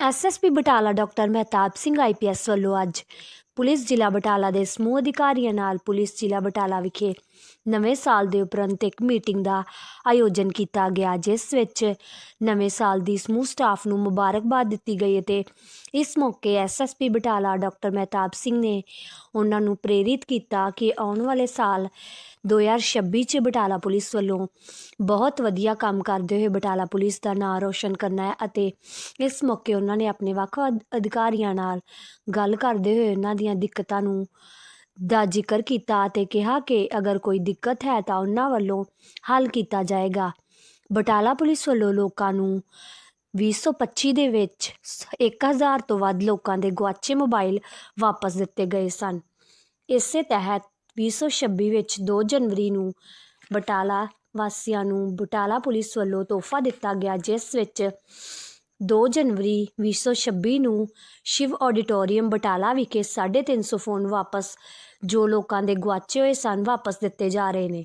SSP Batala doctor Mehtab Singh IPS ਵੱਲੋਂ ਅੱਜ police ਜ਼ਿਲ੍ਹਾ ਬਟਾਲਾ ਦੇ ਸਮੂਹ ਅਧਿਕਾਰੀਆਂ ਨਾਲ ਪੁਲਿਸ ਜ਼ਿਲ੍ਹਾ ਬਟਾਲਾ ਵਿਖੇ ਨਵੇਂ ਸਾਲ ਦੇ ਉਪਰੰਤ ਇੱਕ ਮੀਟਿੰਗ ਦਾ ਆਯੋਜਨ ਕੀਤਾ ਗਿਆ, ਜਿਸ ਵਿੱਚ ਨਵੇਂ ਸਾਲ ਦੀ ਸਮੂਹ ਸਟਾਫ ਨੂੰ ਮੁਬਾਰਕਬਾਦ ਦਿੱਤੀ ਗਈ ਅਤੇ ਇਸ ਮੌਕੇ ਐਸਐਸਪੀ ਬਟਾਲਾ ਡਾਕਟਰ ਮਹਿਤਾਬ ਸਿੰਘ ਨੇ ਉਹਨਾਂ ਨੂੰ ਪ੍ਰੇਰਿਤ ਕੀਤਾ ਕਿ ਆਉਣ ਵਾਲੇ ਸਾਲ 2026 ਚ ਬਟਾਲਾ ਪੁਲਿਸ ਵੱਲੋਂ ਬਹੁਤ ਵਧੀਆ ਕੰਮ ਕਰਦੇ ਹੋਏ ਬਟਾਲਾ ਪੁਲਿਸ ਦਾ ਨਾਮ ਰੋਸ਼ਨ ਕਰਨਾ ਹੈ ਅਤੇ ਇਸ ਮੌਕੇ ਉਹਨਾਂ ਨੇ ਆਪਣੇ ਵੱਖ ਵੱਖ ਅਧਿਕਾਰੀਆਂ ਨਾਲ ਗੱਲ ਕਰਦੇ ਹੋਏ ਉਹਨਾਂ ਦੀ ਦੀਆਂ ਦਿੱਕਤਾਂ ਨੂੰ ਦਾ ਜ਼ਿਕਰ ਕੀਤਾ ਅਤੇ ਕਿਹਾ ਕਿ ਅਗਰ ਕੋਈ ਦਿੱਕਤ ਹੈ ਤਾਂ ਉਹਨਾਂ ਵੱਲੋਂ ਹੱਲ ਕੀਤਾ ਜਾਏਗਾ। ਬਟਾਲਾ ਪੁਲਿਸ ਵੱਲੋਂ ਲੋਕਾਂ ਨੂੰ 2025 ਦੇ ਵਿੱਚ 1000 ਤੋਂ ਵੱਧ ਲੋਕਾਂ ਦੇ ਗੁਆਚੇ ਮੋਬਾਈਲ ਵਾਪਸ ਦਿੱਤੇ ਗਏ ਸਨ। ਇਸੇ ਤਹਿਤ 2026 ਵਿੱਚ 2 ਜਨਵਰੀ ਨੂੰ ਬਟਾਲਾ ਵਾਸੀਆਂ ਨੂੰ ਬਟਾਲਾ ਪੁਲਿਸ ਵੱਲੋਂ ਤੋਹਫਾ ਦਿੱਤਾ ਗਿਆ, ਜਿਸ ਵਿੱਚ 2 ਜਨਵਰੀ 2026 ਨੂੰ ਸ਼ਿਵ ਆਡੀਟੋਰੀਅਮ ਬਟਾਲਾ ਵਿਖੇ 350 ਫੋਨ ਵਾਪਸ, ਜੋ ਲੋਕਾਂ ਦੇ ਗੁਆਚੇ ਹੋਏ ਸਨ, ਵਾਪਸ ਦਿੱਤੇ ਜਾ ਰਹੇ ਨੇ।